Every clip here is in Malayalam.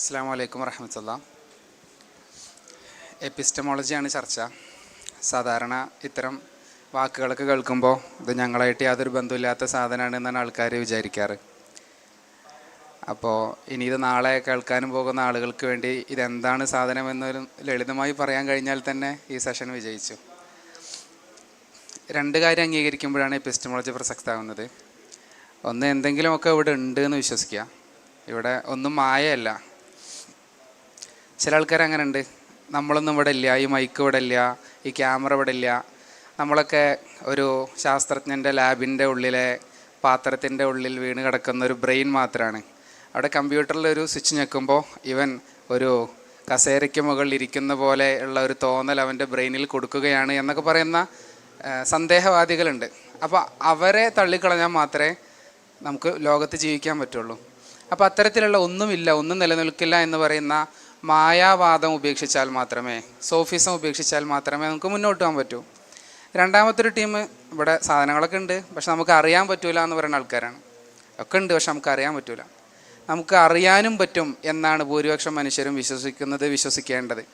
അസ്സാം വലൈക്കും വറഹമത്തുള്ള. എപ്പിസ്റ്റമോളജിയാണ് ചർച്ച. സാധാരണ ഇത്തരം വാക്കുകളൊക്കെ കേൾക്കുമ്പോൾ ഇത് ഞങ്ങളായിട്ട് യാതൊരു ബന്ധമില്ലാത്ത സാധനമാണ് എന്നാണ് ആൾക്കാർ വിചാരിക്കാറ്. അപ്പോൾ ഇനി ഇത് നാളെ കേൾക്കാനും പോകുന്ന ആളുകൾക്ക് വേണ്ടി ഇതെന്താണ് സാധനം എന്നൊരു ലളിതമായി പറയാൻ കഴിഞ്ഞാൽ തന്നെ ഈ സെഷൻ വിജയിച്ചു. രണ്ട് കാര്യം അംഗീകരിക്കുമ്പോഴാണ് എപ്പിസ്റ്റമോളജി പ്രസക്തമാകുന്നത്. ഒന്ന് എന്തെങ്കിലുമൊക്കെ ഇവിടെ ഉണ്ട് എന്ന് വിശ്വസിക്കുക. ഇവിടെ ഒന്നും മായയല്ല. ചില ആൾക്കാർ അങ്ങനെ ഉണ്ട് നമ്മളൊന്നും ഇവിടെ ഇല്ല ഈ മൈക്ക് ഇവിടെ ഇല്ല ഈ ക്യാമറ ഇവിടെ ഇല്ല. നമ്മളൊക്കെ ഒരു ശാസ്ത്രജ്ഞന്റെ ലാബിന്റെ ഉള്ളിലെ പാത്രത്തിന്റെ ഉള്ളിൽ വീണ് കിടക്കുന്ന ഒരു ബ്രെയിൻ മാത്രമാണ് അവിടെ കമ്പ്യൂട്ടറിൽ ഒരു സ്വിച്ച് ഞെക്കുമ്പോൾ ഇവൻ ഒരു കസേരയ്ക്ക് മുകളിൽ ഇരിക്കുന്ന പോലെ ഉള്ള ഒരു തോന്നൽ അവന്റെ ബ്രെയിനിൽ കൊടുക്കുകയാണ് എന്നൊക്കെ പറയുന്ന സന്ദേഹവാദികളുണ്ട്. അപ്പോൾ അവരെ തള്ളിക്കളഞ്ഞാൽ മാത്രമേ നമുക്ക് ലോകത്ത് ജീവിക്കാൻ പറ്റുള്ളൂ. അപ്പോൾ അത്തരത്തിലുള്ള ഒന്നുമില്ല ഒന്നും നിലനിൽക്കില്ല എന്ന് പറയുന്ന മായാവാദം ഉപേക്ഷിച്ചാൽ മാത്രമേ സോഫിസം ഉപേക്ഷിച്ചാൽ മാത്രമേ നമുക്ക് മുന്നോട്ട് പോകാൻ പറ്റൂ. രണ്ടാമത്തെ ഒരു ടീം ഇവിടെ സാധനങ്ങളൊക്കെ ഉണ്ട്. പക്ഷെ നമുക്ക് അറിയാൻ പറ്റൂല എന്ന് പറയുന്ന ആൾക്കാരാണ്. ഒക്കെ ഉണ്ട് പക്ഷെ നമുക്ക് അറിയാൻ പറ്റൂല. നമുക്ക് അറിയാനും പറ്റും എന്നാണ് ഭൂരിപക്ഷം മനുഷ്യരും വിശ്വസിക്കുന്നത് വിശ്വസിക്കേണ്ടത്.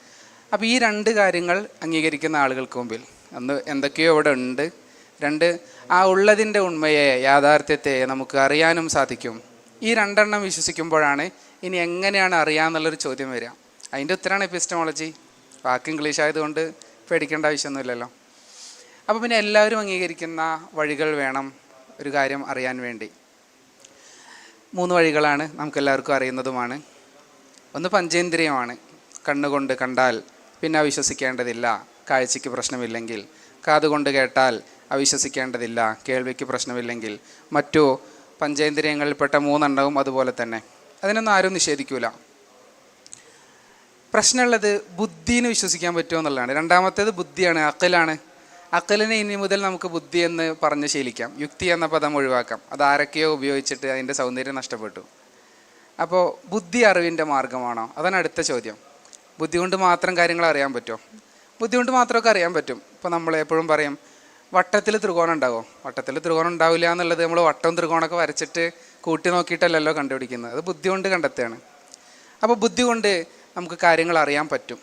അപ്പോൾ ഈ രണ്ട് കാര്യങ്ങൾ അംഗീകരിക്കുന്ന ആളുകൾക്ക് മുമ്പിൽ അന്ന് എന്തൊക്കെയോ ഇവിടെ ഉണ്ട്. രണ്ട് ആ ഉള്ളതിന്റെ ഉണ്മയെ യാഥാർത്ഥ്യത്തെ നമുക്ക് അറിയാനും സാധിക്കും. ഈ രണ്ടെണ്ണം വിശ്വസിക്കുമ്പോഴാണ് ഇനി എങ്ങനെയാണ് അറിയാമെന്നുള്ളൊരു ചോദ്യം വരിക. അതിന്റെ ഉത്തരമാണ് എപ്പിസ്റ്റമോളജി വാക്ക് ഇംഗ്ലീഷ് ആയതുകൊണ്ട് പേടിക്കേണ്ട ആവശ്യമൊന്നുമില്ലല്ലോ. അപ്പോൾ പിന്നെ എല്ലാവരും അംഗീകരിക്കുന്ന വഴികൾ വേണം ഒരു കാര്യം അറിയാൻ വേണ്ടി. മൂന്ന് വഴികളാണ് നമുക്കെല്ലാവർക്കും അറിയുന്നതുമാണ്. ഒന്ന് പഞ്ചേന്ദ്രിയമാണ്. കണ്ണുകൊണ്ട് കണ്ടാൽ പിന്നെ അവിശ്വസിക്കേണ്ടതില്ല. കാഴ്ചയ്ക്ക് പ്രശ്നമില്ലെങ്കിൽ. കാതുകൊണ്ട് കേട്ടാൽ അവിശ്വസിക്കേണ്ടതില്ല. കേൾവിക്ക് പ്രശ്നമില്ലെങ്കിൽ. മറ്റു പഞ്ചേന്ദ്രിയങ്ങളിൽപ്പെട്ട മൂന്നെണ്ണവും അതുപോലെ തന്നെ. അതിനൊന്നും ആരും നിഷേധിക്കൂല. പ്രശ്നമുള്ളത് ബുദ്ധിന് വിശ്വസിക്കാൻ പറ്റുമോ എന്നുള്ളതാണ്. രണ്ടാമത്തേത് ബുദ്ധിയാണ് അക്കലാണ് അക്കലിനെ ഇനി മുതൽ നമുക്ക് ബുദ്ധി എന്ന് പറഞ്ഞ് ശീലിക്കാം. യുക്തി എന്ന പദം ഒഴിവാക്കാം. അത് ആരൊക്കെയോ ഉപയോഗിച്ചിട്ട് അതിന്റെ സൗന്ദര്യം നഷ്ടപ്പെട്ടു. അപ്പോൾ ബുദ്ധി അറിവിന്റെ മാർഗമാണോ? അതാണ് അടുത്ത ചോദ്യം. ബുദ്ധി കൊണ്ട് മാത്രം കാര്യങ്ങൾ അറിയാൻ പറ്റുമോ? ബുദ്ധി കൊണ്ട് മാത്രമൊക്കെ അറിയാൻ പറ്റും. ഇപ്പോൾ നമ്മൾ എപ്പോഴും പറയും വട്ടത്തിൽ ത്രികോണം ഉണ്ടാകുമോ? വട്ടത്തിൽ ത്രികോണം ഉണ്ടാവില്ല എന്നുള്ളത് നമ്മൾ വട്ടവും ത്രികോണമൊക്കെ വരച്ചിട്ട് കൂട്ടി നോക്കിയിട്ടല്ലല്ലോ കണ്ടുപിടിക്കുന്നത്. അത് ബുദ്ധി കൊണ്ട് കണ്ടെത്തുകയാണ്. അപ്പോൾ ബുദ്ധി കൊണ്ട് നമുക്ക് കാര്യങ്ങൾ അറിയാൻ പറ്റും.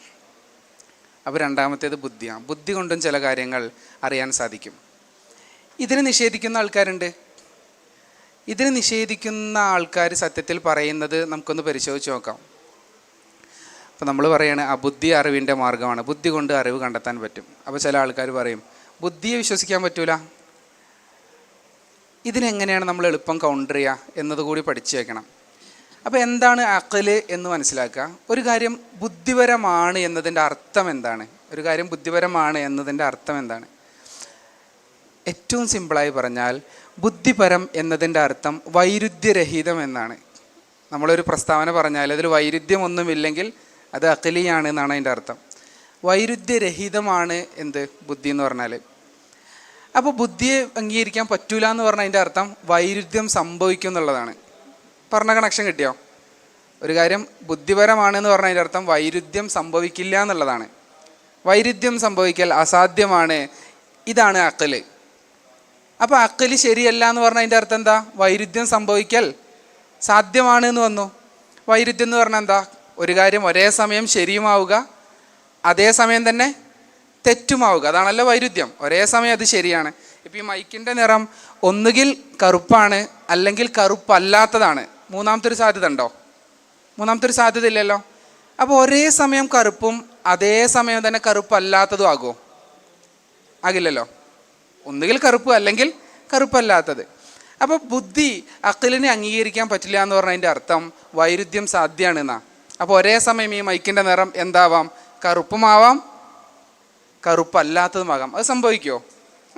അപ്പോൾ രണ്ടാമത്തേത് ബുദ്ധിയാണ്. ബുദ്ധി കൊണ്ടും ചില കാര്യങ്ങൾ അറിയാൻ സാധിക്കും. ഇതിനെ നിഷേധിക്കുന്ന ആൾക്കാരുണ്ട്. ഇതിനെ നിഷേധിക്കുന്ന ആൾക്കാർ സത്യത്തിൽ പറയുന്നത് നമുക്കൊന്ന് പരിശോധിച്ച് നോക്കാം. അപ്പോൾ നമ്മൾ പറയാണ് ആ ബുദ്ധി അറിവിന്റെ മാർഗമാണ്. ബുദ്ധി കൊണ്ട് അറിവ് കണ്ടെത്താൻ പറ്റും. അപ്പോൾ ചില ആൾക്കാർ പറയും ബുദ്ധിയെ വിശ്വസിക്കാൻ പറ്റൂല. ഇതിനെങ്ങനെയാണ് നമ്മൾ എളുപ്പം കൗണ്ടർ ചെയ്യുക എന്നതുകൂടി പഠിച്ചു വെക്കണം. അപ്പോൾ എന്താണ് അക്കൽ എന്ന് മനസ്സിലാക്കുക? ഒരു കാര്യം ബുദ്ധിപരമാണ് എന്നതിന്റെ അർത്ഥം എന്താണ്? ഒരു കാര്യം ബുദ്ധിപരമാണ് എന്നതിന്റെ അർത്ഥം എന്താണ്? ഏറ്റവും സിമ്പിളായി പറഞ്ഞാൽ ബുദ്ധിപരം എന്നതിന്റെ അർത്ഥം വൈരുദ്ധ്യരഹിതം എന്നാണ്. നമ്മളൊരു പ്രസ്താവന പറഞ്ഞാൽ അതിൽ വൈരുദ്ധ്യമൊന്നുമില്ലെങ്കിൽ അത് അക്കലിയാണ് എന്നാണ് അതിന്റെ അർത്ഥം. വൈരുദ്ധ്യരഹിതമാണ് എന്ത്? ബുദ്ധി എന്ന് പറഞ്ഞാൽ. അപ്പോൾ ബുദ്ധിയെ അംഗീകരിക്കാൻ പറ്റൂല എന്ന് പറഞ്ഞ അതിന്റെ അർത്ഥം വൈരുദ്ധ്യം സംഭവിക്കും എന്നുള്ളതാണ്. പറഞ്ഞ കണക്ഷൻ കിട്ടിയോ? ഒരു കാര്യം ബുദ്ധിപരമാണ് എന്ന് പറഞ്ഞതിന്റെ അർത്ഥം വൈരുദ്ധ്യം സംഭവിക്കില്ല എന്നുള്ളതാണ്. വൈരുദ്ധ്യം സംഭവിക്കൽ അസാധ്യമാണ്. ഇതാണ് അക്കൽ. അപ്പോൾ അക്കൽ ശരിയല്ല എന്ന് പറഞ്ഞ അതിന്റെ അർത്ഥം എന്താ? വൈരുദ്ധ്യം സംഭവിക്കൽ സാധ്യമാണ് എന്ന് വന്നു. വൈരുദ്ധ്യം എന്ന് പറഞ്ഞാൽ എന്താ? ഒരു കാര്യം ഒരേ സമയം ശരിയുമാവുക അതേ സമയം തന്നെ തെറ്റുമാവുക. അതാണല്ലോ വൈരുദ്ധ്യം. ഒരേ സമയം അത് ശരിയാണ്. ഇപ്പം ഈ മൈക്കിന്റെ നിറം ഒന്നുകിൽ കറുപ്പാണ് അല്ലെങ്കിൽ കറുപ്പല്ലാത്തതാണ്. മൂന്നാമത്തെ ഒരു സാധ്യത ഉണ്ടോ? മൂന്നാമത്തെ ഒരു സാധ്യത ഇല്ലല്ലോ. അപ്പോൾ ഒരേ സമയം കറുപ്പും അതേ സമയം തന്നെ കറുപ്പല്ലാത്തതും ആകുമോ? ആകില്ലല്ലോ. ഒന്നുകിൽ കറുപ്പ് അല്ലെങ്കിൽ കറുപ്പല്ലാത്തത്. അപ്പോൾ ബുദ്ധി അക്കലിനെ അംഗീകരിക്കാൻ പറ്റില്ല എന്ന് പറഞ്ഞതിന്റെ അർത്ഥം വൈരുദ്ധ്യം സാധ്യമാണ് എന്നാ അപ്പോൾ ഒരേ സമയം ഈ മൈക്കിന്റെ നിറം എന്താവാം? കറുപ്പുമാവാം കറുപ്പല്ലാത്തതുമാകാം അത് സംഭവിക്കുമോ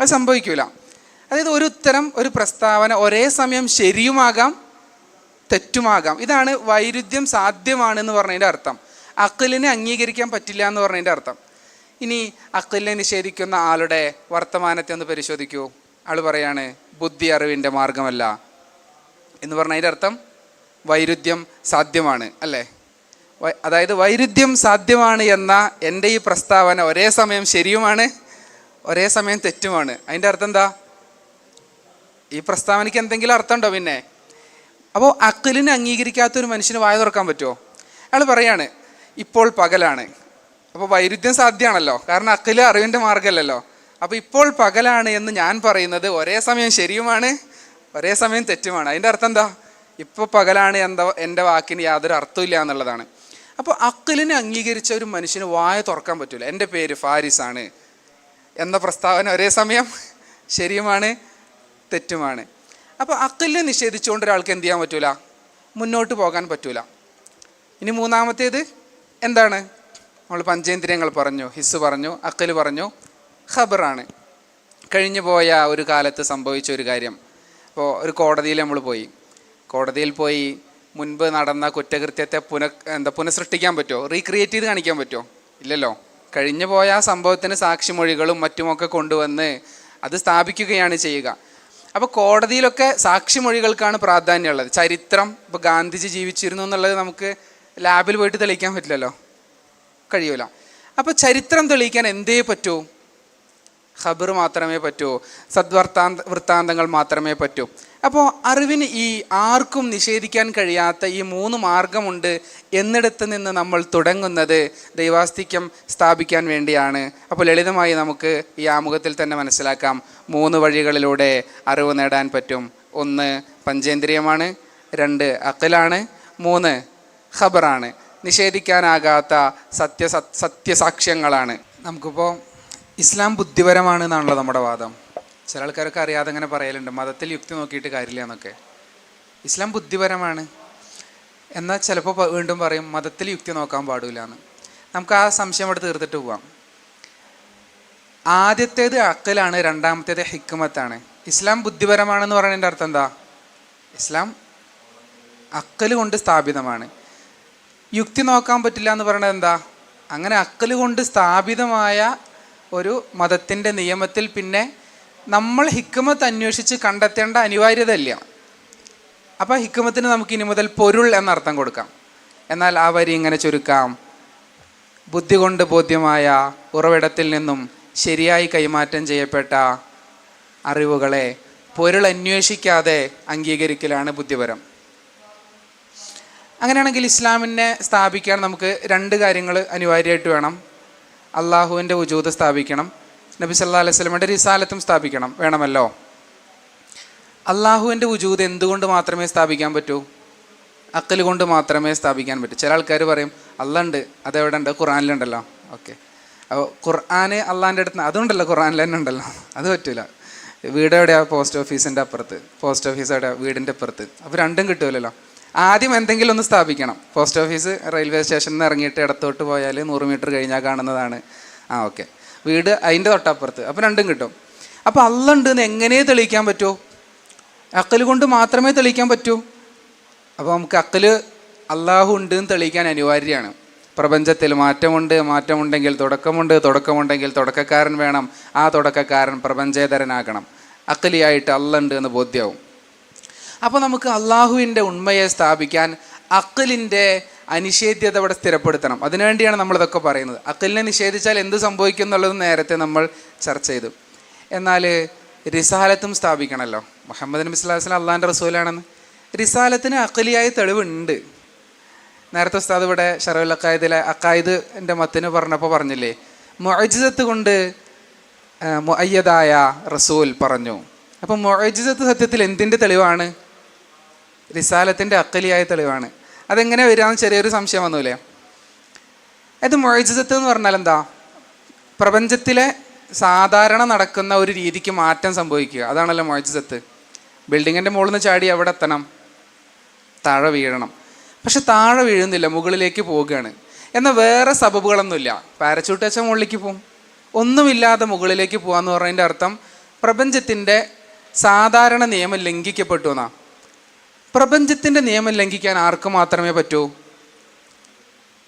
അത് സംഭവിക്കൂല. അതായത് ഒരു ഉത്തരം ഒരു പ്രസ്താവന ഒരേ സമയം ശരിയുമാകാം തെറ്റുമാകാം. ഇതാണ് വൈരുദ്ധ്യം സാധ്യമാണെന്ന് പറഞ്ഞതിന്റെ അർത്ഥം. അക്കലിനെ അംഗീകരിക്കാൻ പറ്റില്ല എന്ന് പറഞ്ഞതിന്റെ അർത്ഥം. ഇനി അക്കലിനെ നിഷേധിക്കുന്ന ആളുടെ വർത്തമാനത്തെ ഒന്ന് പരിശോധിക്കൂ. ആൾ പറയാണ് ബുദ്ധി അറിവിന്റെ മാർഗമല്ല എന്ന് പറഞ്ഞതിന്റെ അർത്ഥം വൈരുദ്ധ്യം സാധ്യമാണ് അല്ലേ? അതായത് വൈരുദ്ധ്യം സാധ്യമാണ് എന്ന എന്റെ ഈ പ്രസ്താവന ഒരേ സമയം ശരിയുമാണ് ഒരേ സമയം തെറ്റുമാണ്. അതിന്റെ അർത്ഥം എന്താ? ഈ പ്രസ്താവനയ്ക്ക് എന്തെങ്കിലും അർത്ഥമുണ്ടോ പിന്നെ? അപ്പോൾ അക്കലിനെ അംഗീകരിക്കാത്ത ഒരു മനുഷ്യന് വായ തുറക്കാൻ പറ്റുമോ? അയാൾ പറയാണ് ഇപ്പോൾ പകലാണ്. അപ്പോൾ വൈരുദ്ധ്യം സാധ്യമാണല്ലോ. കാരണം അക്കൽ അറിവിന്റെ മാർഗമല്ലല്ലോ അപ്പോൾ ഇപ്പോൾ പകലാണ് എന്ന് ഞാൻ പറയുന്നത് ഒരേ സമയം ശരിയുമാണ് ഒരേ സമയം തെറ്റുമാണ്. അതിന്റെ അർത്ഥം എന്താ? ഇപ്പോൾ പകലാണ് എന്താ എന്റെ വാക്കിന് യാതൊരു അർത്ഥമില്ല എന്നുള്ളതാണ്. അപ്പോൾ അക്കലിനെ അംഗീകരിച്ച ഒരു മനുഷ്യന് വായ തുറക്കാൻ പറ്റില്ല എന്റെ പേര് ഫാരിസാണ് എന്ന പ്രസ്താവന ഒരേ സമയം ശരിയുമാണ് തെറ്റുമാണ്. അപ്പോൾ അക്കലിനെ നിഷേധിച്ചുകൊണ്ട് ഒരാൾക്ക് എന്ത് ചെയ്യാൻ പറ്റൂല? മുന്നോട്ട് പോകാൻ പറ്റൂല. ഇനി മൂന്നാമത്തേത് എന്താണ്? നമ്മൾ പഞ്ചേന്ദ്രിയങ്ങൾ പറഞ്ഞു ഹിസ് പറഞ്ഞു അക്കൽ പറഞ്ഞു ഖബറാണ് കഴിഞ്ഞു പോയ ഒരു കാലത്ത് സംഭവിച്ച ഒരു കാര്യം. അപ്പോൾ ഒരു കോടതിയിൽ നമ്മൾ പോയി. കോടതിയിൽ പോയി മുൻപ് നടന്ന കുറ്റകൃത്യത്തെ പുന എന്താ പുനഃസൃഷ്ടിക്കാൻ പറ്റുമോ? റീക്രിയേറ്റ് ചെയ്ത് കാണിക്കാൻ പറ്റുമോ? ഇല്ലല്ലോ. കഴിഞ്ഞു പോയ ആ സംഭവത്തിന് സാക്ഷിമൊഴികളും മറ്റുമൊക്കെ കൊണ്ടുവന്ന് അത് സ്ഥാപിക്കുകയാണ് ചെയ്യുക. അപ്പോൾ കോടതിയിലൊക്കെ സാക്ഷിമൊഴികൾക്കാണ് പ്രാധാന്യമുള്ളത്. ചരിത്രം ഇപ്പോൾ ഗാന്ധിജി ജീവിച്ചിരുന്നു എന്നുള്ളത് നമുക്ക് ലാബിൽ പോയിട്ട് തെളിയിക്കാൻ പറ്റില്ലല്ലോ? കഴിയൂല. അപ്പോൾ ചരിത്രം തെളിയിക്കാൻ എന്തേ പറ്റൂ? ഖബർ മാത്രമേ പറ്റൂ സദ്വർത്താന്ത വൃത്താന്തങ്ങൾ മാത്രമേ പറ്റൂ. അപ്പോൾ അറിവിന് ഈ ആർക്കും നിഷേധിക്കാൻ കഴിയാത്ത ഈ മൂന്ന് മാർഗമുണ്ട് എന്നിടത്ത് നിന്ന് നമ്മൾ തുടങ്ങുന്നത് ദൈവാസ്തിക്യം സ്ഥാപിക്കാൻ വേണ്ടിയാണ്. അപ്പോൾ ലളിതമായി നമുക്ക് ഈ ആമുഖത്തിൽ തന്നെ മനസ്സിലാക്കാം. മൂന്ന് വഴികളിലൂടെ അറിവ് നേടാൻ പറ്റും. ഒന്ന് പഞ്ചേന്ദ്രിയമാണ്. രണ്ട് അക്കലാണ് മൂന്ന് ഖബറാണ്. നിഷേധിക്കാനാകാത്ത സത്യ സത്യസാക്ഷ്യങ്ങളാണ്. നമുക്കിപ്പോൾ ഇസ്ലാം ബുദ്ധിപരമാണ് എന്നാണല്ലോ നമ്മുടെ വാദം. ചില ആൾക്കാരൊക്കെ അറിയാതെ അങ്ങനെ പറയലുണ്ട്. മതത്തിൽ യുക്തി നോക്കിയിട്ട് കാര്യമില്ല എന്നൊക്കെ. ഇസ്ലാം ബുദ്ധിപരമാണ്. എന്നാൽ ചിലപ്പോൾ വീണ്ടും പറയും മതത്തിൽ യുക്തി നോക്കാൻ പാടില്ല എന്ന്. നമുക്ക് ആ സംശയം അവിടെ തീർത്തിട്ട് പോവാം. ആദ്യത്തേത് അക്കലാണ് രണ്ടാമത്തേത് ഹിക്കുമത്താണ് ഇസ്ലാം ബുദ്ധിപരമാണെന്ന് പറയുന്നതിന്റെ അർത്ഥം എന്താ? ഇസ്ലാം അക്കൽ കൊണ്ട് സ്ഥാപിതമാണ്. യുക്തി നോക്കാൻ പറ്റില്ല എന്ന് പറയുന്നത് എന്താ? അങ്ങനെ അക്കൽ കൊണ്ട് സ്ഥാപിതമായ ഒരു മതത്തിന്റെ നിയമത്തിൽ പിന്നെ നമ്മൾ ഹിക്കുമത്ത് അന്വേഷിച്ച് കണ്ടെത്തേണ്ട അനിവാര്യത ഇല്ല അപ്പോൾ ഹിക്കുമത്തിന് നമുക്ക് ഇനി മുതൽ പൊരുൾ എന്നർത്ഥം കൊടുക്കാം. എന്നാൽ ആ വരി ഇങ്ങനെ ചുരുക്കാം. ബുദ്ധി കൊണ്ട് ബോധ്യമായ ഉറവിടത്തിൽ നിന്നും ശരിയായി കൈമാറ്റം ചെയ്യപ്പെട്ട അറിവുകളെ പൊരുൾ അന്വേഷിക്കാതെ അംഗീകരിക്കലാണ് ബുദ്ധിപരം. അങ്ങനെയാണെങ്കിൽ ഇസ്ലാമിനെ സ്ഥാപിക്കാൻ നമുക്ക് രണ്ട് കാര്യങ്ങൾ അനിവാര്യമായിട്ട് വേണം. അള്ളാഹുവിന്റെ ഉജൂത് സ്ഥാപിക്കണം. നബി സല്ലാ അലൈഹി സ്വലമിന്റെ റിസാലത്തും സ്ഥാപിക്കണം. വേണമല്ലോ? അള്ളാഹുവിന്റെ ഉജൂത് എന്തുകൊണ്ട് മാത്രമേ സ്ഥാപിക്കാൻ പറ്റൂ? അക്കൽ കൊണ്ട് മാത്രമേ സ്ഥാപിക്കാൻ പറ്റൂ. ചില ആൾക്കാർ പറയും അല്ല ഉണ്ട് അതെവിടെ ഉണ്ട് ഖുറാനിലുണ്ടല്ലോ ഓക്കെ. അപ്പോൾ ഖുർആാന് അള്ളാന്റെ അടുത്ത് അതുകൊണ്ടല്ലോ ഖുറാനിൽ തന്നെ ഉണ്ടല്ലോ. അത് പറ്റില്ല വീട് എവിടെയാണ് പോസ്റ്റ് ഓഫീസിന്റെ അപ്പുറത്ത്. പോസ്റ്റ് ഓഫീസ് എവിടെയാണ് വീടിന്റെ അപ്പുറത്ത്. അപ്പോൾ രണ്ടും കിട്ടുമല്ലോ ആദ്യം എന്തെങ്കിലും ഒന്ന് സ്ഥാപിക്കണം. പോസ്റ്റ് ഓഫീസ് റെയിൽവേ സ്റ്റേഷനിൽ നിന്ന് ഇറങ്ങിയിട്ട് ഇടത്തോട്ട് പോയാൽ നൂറ് മീറ്റർ കഴിഞ്ഞാൽ കാണുന്നതാണ്. ആ ഓക്കെ വീട് അതിന്റെ തൊട്ടപ്പുറത്ത്. അപ്പോൾ രണ്ടും കിട്ടും. അപ്പോൾ അല്ല ഉണ്ട് എന്ന് എങ്ങനെ തെളിയിക്കാൻ പറ്റുമോ അക്കൽ കൊണ്ട് മാത്രമേ തെളിയിക്കാൻ പറ്റൂ? അപ്പോൾ നമുക്ക് അക്കൽ അള്ളാഹു ഉണ്ട് എന്ന് തെളിയിക്കാൻ അനിവാര്യമാണ്. പ്രപഞ്ചത്തിൽ മാറ്റമുണ്ട് മാറ്റമുണ്ടെങ്കിൽ തുടക്കമുണ്ട് തുടക്കമുണ്ടെങ്കിൽ തുടക്കക്കാരൻ വേണം ആ തുടക്കക്കാരൻ പ്രപഞ്ചേതരനാകണം. അക്കലിയായിട്ട് അല്ല ഉണ്ട് എന്ന് ബോധ്യമാവും അപ്പോൾ നമുക്ക് അള്ളാഹുവിന്റെ ഉണ്മയെ സ്ഥാപിക്കാൻ അക്കലിന്റെ അനിഷേധ്യത ഇവിടെ സ്ഥിരപ്പെടുത്തണം. അതിനുവേണ്ടിയാണ് നമ്മളിതൊക്കെ പറയുന്നത്. അക്കലിനെ നിഷേധിച്ചാൽ എന്ത് സംഭവിക്കും എന്നുള്ളത് നേരത്തെ നമ്മൾ ചർച്ച ചെയ്തു. എന്നാൽ റിസാലത്തും സ്ഥാപിക്കണമല്ലോ മുഹമ്മദ് നബി സ്വലാഹു വസ്ലം അള്ളാഹിന്റെ റസൂലാണെന്ന്. റിസാലത്തിന് അക്കലിയായ തെളിവുണ്ട്. നേരത്തെ ഉസ്താദ് ഇവിടെ ഷറവുൽ അക്കായതിലെ അക്കായത് മത്തിന് പറഞ്ഞപ്പോൾ പറഞ്ഞില്ലേ മുഅജിസത്ത് കൊണ്ട് മുഅയ്യദായ റസൂൽ പറഞ്ഞു. അപ്പം മുഅജിസത്ത് സത്യത്തിൽ എന്തിന്റെ തെളിവാണ്? റിസാലത്തിന്റെ അക്കലിയായ തെളിവാണ്. അതെങ്ങനെ വരികയെന്ന് ചെറിയൊരു സംശയം വന്നൂലേ? അത് മൊഴിജിതത്ത് എന്ന് പറഞ്ഞാൽ എന്താ? പ്രപഞ്ചത്തിലെ സാധാരണ നടക്കുന്ന ഒരു രീതിക്ക് മാറ്റം സംഭവിക്കുക. അതാണല്ലോ മൊഴിജിതത്ത് ബിൽഡിങ്ങിന്റെ മുകളിൽ നിന്ന് ചാടി അവിടെ എത്തണം. താഴെ വീഴണം. പക്ഷെ താഴെ വീഴുന്നില്ല മുകളിലേക്ക് പോവുകയാണ്. എന്നാൽ വേറെ സബബുകളൊന്നുമില്ല. പാരച്ചൂട്ട് വെച്ചാൽ മുകളിലേക്ക് പോകും ഒന്നുമില്ലാതെ മുകളിലേക്ക് പോകാമെന്ന് പറയുന്നതിന്റെ അർത്ഥം പ്രപഞ്ചത്തിന്റെ സാധാരണ നിയമം ലംഘിക്കപ്പെട്ടു എന്നാ. പ്രപഞ്ചത്തിന്റെ നിയമം ലംഘിക്കാൻ ആർക്ക് മാത്രമേ പറ്റൂ?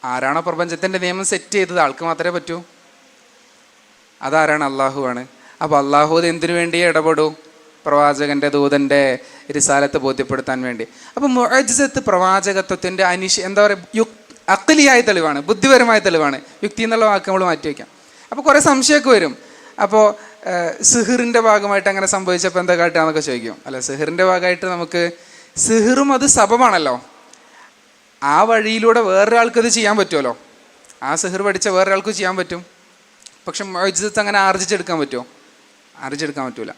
ആരാണോ പ്രപഞ്ചത്തിന്റെ നിയമം സെറ്റ് ചെയ്തത്? ആൾക്ക് മാത്രമേ പറ്റൂ. അതാരാണ്? അള്ളാഹുവാണ്. അപ്പോൾ അള്ളാഹു എന്തിനു വേണ്ടി ഇടപെടൂ? പ്രവാചകന്റെ ദൂതന്റെ രിസാലത്ത് ബോധ്യപ്പെടുത്താൻ വേണ്ടി. അപ്പോൾ മുഅജിസത്ത് പ്രവാചകത്വത്തിന്റെ അനിഷ് എന്താ പറയുക യുക് അക്കലിയായ തെളിവാണ്. ബുദ്ധിപരമായ തെളിവാണ്. യുക്തി എന്നുള്ള വാക്ക് നമ്മൾ മാറ്റി വയ്ക്കാം. അപ്പോൾ കുറേ സംശയമൊക്കെ വരും. അപ്പോൾ സിഹിറിന്റെ ഭാഗമായിട്ട് അങ്ങനെ സംഭവിച്ചപ്പോൾ എന്താ കാട്ടുകയെന്നൊക്കെ ചോദിക്കും. അല്ല സിഹിറിന്റെ ഭാഗമായിട്ട് നമുക്ക് സിഹിറും അത് സബമാണല്ലോ ആ വഴിയിലൂടെ വേറൊരാൾക്ക് ഇത് ചെയ്യാൻ പറ്റുമല്ലോ. ആ സിഹർ പഠിച്ച വേറൊരാൾക്ക് ചെയ്യാൻ പറ്റും. പക്ഷെ മൊയ്ജിത്ത് അങ്ങനെ ആർജിച്ചെടുക്കാൻ പറ്റുമോ? ആർജിച്ചെടുക്കാൻ പറ്റൂല.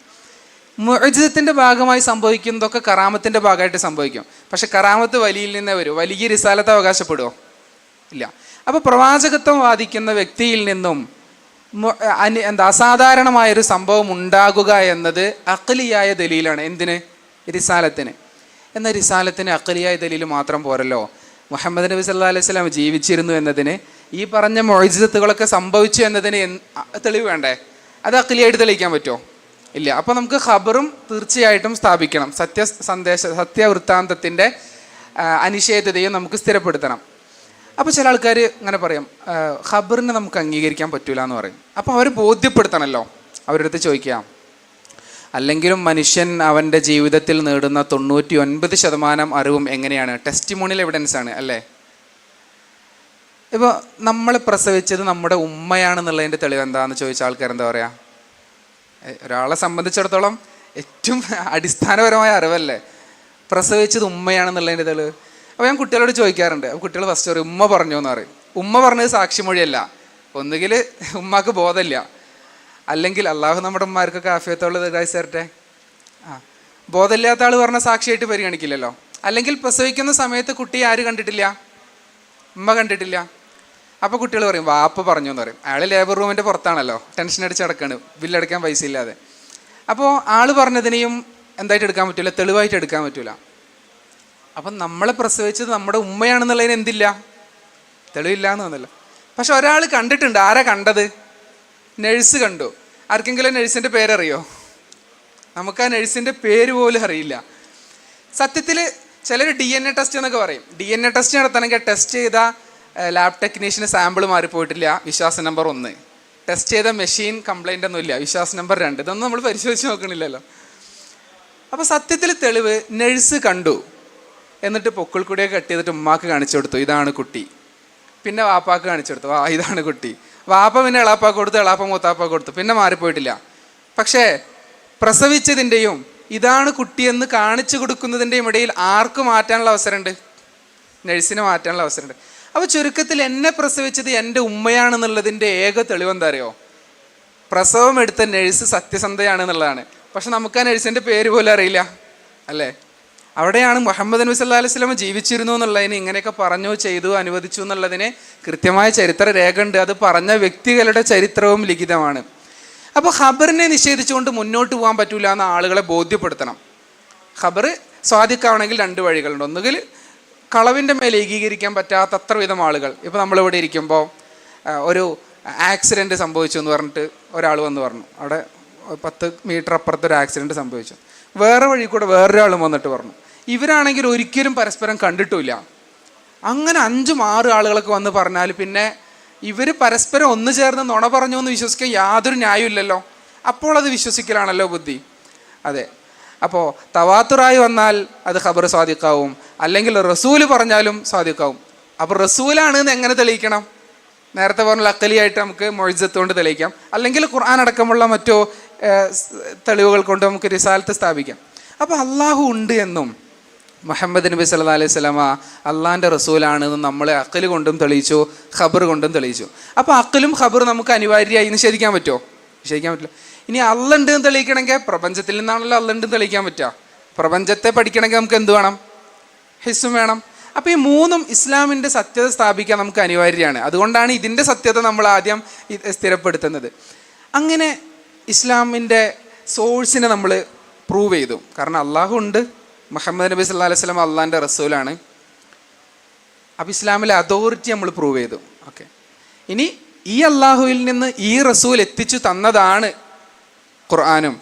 മുഅജിസത്തിന്റെ ഭാഗമായി സംഭവിക്കുന്നതൊക്കെ കറാമത്തിന്റെ ഭാഗമായിട്ട് സംഭവിക്കും. പക്ഷെ കറാമത്ത് വലിയിൽ നിന്നേ വരും. വലിയ റിസാലത്ത് അവകാശപ്പെടുമോ ഇല്ല. അപ്പോൾ പ്രവാചകത്വം വാദിക്കുന്ന വ്യക്തിയിൽ നിന്നും അനി- എന്താ അസാധാരണമായൊരു സംഭവം ഉണ്ടാകുക എന്നത് അഖലിയായ ദലീലാണ്. എന്തിന്? റിസാലത്തിന്. എന്നാൽ റിസാലത്തിന് അക്കലിയായ ദലീൽ മാത്രം പോരല്ലോ. മുഹമ്മദ് നബി സല്ലാ അലൈഹി സ്വലാം ജീവിച്ചിരുന്നു എന്നതിന് ഈ പറഞ്ഞ മൊഴിജിതത്തുകളൊക്കെ സംഭവിച്ചു എന്നതിന് തെളിവ് വേണ്ടേ? അത് അക്കലിയായിട്ട് തെളിയിക്കാൻ പറ്റുമോ? ഇല്ല. അപ്പോൾ നമുക്ക് ഖബറും തീർച്ചയായിട്ടും സ്ഥാപിക്കണം. സത്യ സന്ദേശ സത്യവൃത്താന്തത്തിന്റെ അനിശ്ചയതയും നമുക്ക് സ്ഥിരപ്പെടുത്തണം. അപ്പോൾ ചില ആൾക്കാർ ഇങ്ങനെ പറയും ഖബറിനെ നമുക്ക് അംഗീകരിക്കാൻ പറ്റൂല എന്ന് പറയും. അപ്പോൾ അവർ ബോധ്യപ്പെടുത്തണമല്ലോ അവരുടെ അടുത്ത് ചോദിക്കാം. അല്ലെങ്കിലും മനുഷ്യൻ അവന്റെ ജീവിതത്തിൽ നേടുന്ന തൊണ്ണൂറ്റി ഒൻപത് ശതമാനം അറിവും എങ്ങനെയാണ്? ടെസ്റ്റിമോണിയൽ എവിഡൻസ് ആണ് അല്ലേ? ഇപ്പോൾ നമ്മൾ പ്രസവിച്ചത് നമ്മുടെ ഉമ്മയാണെന്നുള്ളതിന്റെ തെളിവ് എന്താണെന്ന് ചോദിച്ച ആൾക്കാർ എന്താ പറയുക ഒരാളെ സംബന്ധിച്ചിടത്തോളം ഏറ്റവും അടിസ്ഥാനപരമായ അറിവല്ലേ? പ്രസവിച്ചത് ഉമ്മയാണെന്നുള്ളതിന്റെ തെളിവ്. അപ്പോൾ ഞാൻ കുട്ടികളോട് ചോദിക്കാറുണ്ട്. അപ്പോൾ കുട്ടികൾ ഫസ്റ്റ് പറയും ഉമ്മ പറഞ്ഞു എന്ന് പറയും. ഉമ്മ പറഞ്ഞത് സാക്ഷിമൊഴിയല്ല. ഒന്നുകിൽ ഉമ്മാക്ക് ബോധമില്ല. അല്ലെങ്കിൽ അള്ളാഹു നമ്മുടെ ഉമ്മാർക്കൊക്കെ ആഫിയത്തുള്ളത് ഇതായി തരട്ടെ ആ. ബോധമില്ലാത്ത ആൾ പറഞ്ഞ സാക്ഷിയായിട്ട് പരിഗണിക്കില്ലല്ലോ. അല്ലെങ്കിൽ പ്രസവിക്കുന്ന സമയത്ത് കുട്ടി ആര് കണ്ടിട്ടില്ല? ഉമ്മ കണ്ടിട്ടില്ല. അപ്പോൾ കുട്ടികൾ പറയും വാപ്പ പറഞ്ഞു എന്ന് പറയും. അയാൾ ലേബർ റൂമിന്റെ പുറത്താണല്ലോ. ടെൻഷൻ അടിച്ച് അടക്കാണ് ബില്ലടക്കാൻ പൈസ ഇല്ലാതെ. അപ്പോൾ ആൾ പറഞ്ഞതിനെയും എന്തായിട്ട് എടുക്കാൻ പറ്റില്ല തെളിവായിട്ട് എടുക്കാൻ പറ്റില്ല അപ്പം നമ്മളെ പ്രസവിച്ചത് നമ്മുടെ ഉമ്മയാണെന്നുള്ളതിന് എന്തില്ല? തെളിവില്ല എന്ന് തോന്നല്ലോ പക്ഷെ ഒരാൾ കണ്ടിട്ടുണ്ട്. ആരാ കണ്ടത്? നഴ്സ് കണ്ടു. ആർക്കെങ്കിലും നഴ്സിന്റെ പേരറിയോ? നമുക്ക് ആ നഴ്സിന്റെ പേര് പോലും അറിയില്ല. സത്യത്തിൽ ചിലർ ഡി എൻ എ ടെസ്റ്റ് എന്നൊക്കെ പറയും. ഡി എൻ എ ടെസ്റ്റ് നടത്തണമെങ്കിൽ ടെസ്റ്റ് ചെയ്ത ലാബ് ടെക്നീഷ്യന് സാമ്പിൾ മാറിപ്പോയിട്ടില്ല. വിശ്വാസ നമ്പർ ഒന്ന്. ടെസ്റ്റ് ചെയ്ത മെഷീൻ കംപ്ലൈന്റ് ഒന്നുമില്ല വിശ്വാസ നമ്പർ രണ്ട്. ഇതൊന്നും നമ്മൾ പരിശോധിച്ച് നോക്കണില്ലല്ലോ. അപ്പോൾ സത്യത്തിൽ തെളിവ് നഴ്സ് കണ്ടു. എന്നിട്ട് പൊക്കിൾ കൂടിയൊക്കെ കട്ട് ചെയ്തിട്ട് ഉമ്മാക്ക് കാണിച്ചു കൊടുത്തു. ഇതാണ് കുട്ടി. പിന്നെ വാപ്പാക്ക് കാണിച്ചു കൊടുത്തു. ആ ഇതാണ് കുട്ടി. വാപ്പ പിന്നെ എളാപ്പാക്ക് കൊടുത്ത് എളാപ്പ മൂത്താപ്പ കൊടുത്തു പിന്നെ മാറിപ്പോയിട്ടില്ല. പക്ഷേ പ്രസവിച്ചതിന്റെയും ഇതാണ് കുട്ടിയെന്ന് കാണിച്ചു കൊടുക്കുന്നതിന്റെയും ഇടയിൽ ആർക്ക് മാറ്റാനുള്ള അവസരമുണ്ട്? നഴ്സിനെ മാറ്റാനുള്ള അവസരമുണ്ട്. അപ്പോൾ ചുരുക്കത്തിൽ എന്നെ പ്രസവിച്ചത് എന്റെ ഉമ്മയാണെന്നുള്ളതിന്റെ ഏക തെളിവ് എന്താ അറിയോ? പ്രസവം എടുത്ത നഴ്സ് സത്യസന്ധയാണെന്നുള്ളതാണ്. പക്ഷെ നമുക്ക് ആ നഴ്സിന്റെ പേര് പോലും അറിയില്ല അല്ലേ? അവിടെയാണ് മുഹമ്മദ് നബി സല്ലാ അലൈഹി സ്വലം ജീവിച്ചിരുന്നു എന്നുള്ളതിന് ഇങ്ങനെയൊക്കെ പറഞ്ഞു ചെയ്തു അനുവദിച്ചു എന്നുള്ളതിന് കൃത്യമായ ചരിത്ര രേഖ ഉണ്ട് അത് പറഞ്ഞ വ്യക്തികളുടെ ചരിത്രവും ലിഖിതമാണ്. അപ്പോൾ ഖബറിനെ നിഷേധിച്ചുകൊണ്ട് മുന്നോട്ട് പോകാൻ പറ്റൂല എന്ന് ആളുകളെ ബോധ്യപ്പെടുത്തണം. ഖബർ സ്വാധിക്കാവണമെങ്കിൽ രണ്ട് വഴികളുണ്ട്. ഒന്നുകിൽ കളവിന്റെ മേൽ ഏകീകരിക്കാൻ പറ്റാത്ത അത്ര വിധം ആളുകൾ. ഇപ്പോൾ നമ്മളിവിടെ ഇരിക്കുമ്പോൾ ഒരു ആക്സിഡന്റ് സംഭവിച്ചു എന്ന് പറഞ്ഞിട്ട് ഒരാൾ വന്ന് പറഞ്ഞു. അവിടെ പത്ത് മീറ്റർ അപ്പുറത്ത് ഒരു ആക്സിഡന്റ് സംഭവിച്ചു. വേറെ വഴി കൂടെ വേറൊരാളും വന്നിട്ട് പറഞ്ഞു. ഇവരാണെങ്കിൽ ഒരിക്കലും പരസ്പരം കണ്ടിട്ടില്ല അങ്ങനെ അഞ്ചും ആറ് ആളുകളൊക്കെ വന്ന് പറഞ്ഞാൽ പിന്നെ ഇവർ പരസ്പരം ഒന്ന് ചേർന്ന് നുണ പറഞ്ഞു എന്ന് വിശ്വസിക്കാൻ യാതൊരു ന്യായമില്ലല്ലോ അപ്പോൾ അത് വിശ്വസിക്കലാണല്ലോ ബുദ്ധി. അതെ. അപ്പോൾ തവാത്തുറായി വന്നാൽ അത് ഖബർ സ്വാധിക്കാവും അല്ലെങ്കിൽ റസൂൽ പറഞ്ഞാലും സ്വാധിക്കാവും അപ്പോൾ റസൂലാണ് എന്ന് എങ്ങനെ തെളിയിക്കണം? നേരത്തെ പറഞ്ഞ അക്കലിയായിട്ട് നമുക്ക് മൊഴിജത്ത് കൊണ്ട് തെളിയിക്കാം. അല്ലെങ്കിൽ ഖുർആൻ അടക്കമുള്ള മറ്റോ തെളിവുകൾ കൊണ്ട് നമുക്ക് റിസാലത്ത് സ്ഥാപിക്കാം. അപ്പോൾ അള്ളാഹു ഉണ്ട് എന്നും മുഹമ്മദ് നബി സല്ലാ അലൈഹി സ്വലാമ അള്ളാഹിന്റെ റസൂലാണെന്ന് നമ്മൾ അക്കൽ കൊണ്ടും തെളിയിച്ചു ഖബർ കൊണ്ടും തെളിയിച്ചു. അപ്പോൾ അക്കലും ഖബർ നമുക്ക് അനിവാര്യമായി നിഷേധിക്കാൻ പറ്റുമോ? നിഷേധിക്കാൻ പറ്റില്ല. ഇനി അള്ളുണ്ട് എന്ന് തെളിയിക്കണമെങ്കിൽ പ്രപഞ്ചത്തിൽ നിന്നാണല്ലോ അള്ളുണ്ട് തെളിയിക്കാൻ പറ്റുക. പ്രപഞ്ചത്തെ പഠിക്കണമെങ്കിൽ നമുക്ക് എന്ത് വേണം? ഹിസ്സും വേണം. അപ്പോൾ ഈ മൂന്നും ഇസ്ലാമിന്റെ സത്യത സ്ഥാപിക്കാൻ നമുക്ക് അനിവാര്യമാണ് അതുകൊണ്ടാണ് ഇതിന്റെ സത്യത നമ്മൾ ആദ്യം സ്ഥിരപ്പെടുത്തുന്നത്. അങ്ങനെ ഇസ്ലാമിന്റെ സോഴ്സിനെ നമ്മൾ പ്രൂവ് ചെയ്തു. കാരണം അള്ളാഹു ഉണ്ട്. മുഹമ്മദ് നബി സല്ലാ അലൈഹി സ്വലം അള്ളാഹിന്റെ റസൂലാണ്. അപ്പോൾ ഇസ്ലാമിലെ അതോറിറ്റി നമ്മൾ പ്രൂവ് ചെയ്തു. ഓക്കെ. ഇനി ഈ അള്ളാഹുവിൽ നിന്ന് ഈ റസൂൽ എത്തിച്ചു തന്നതാണ് ഖുർആാനും.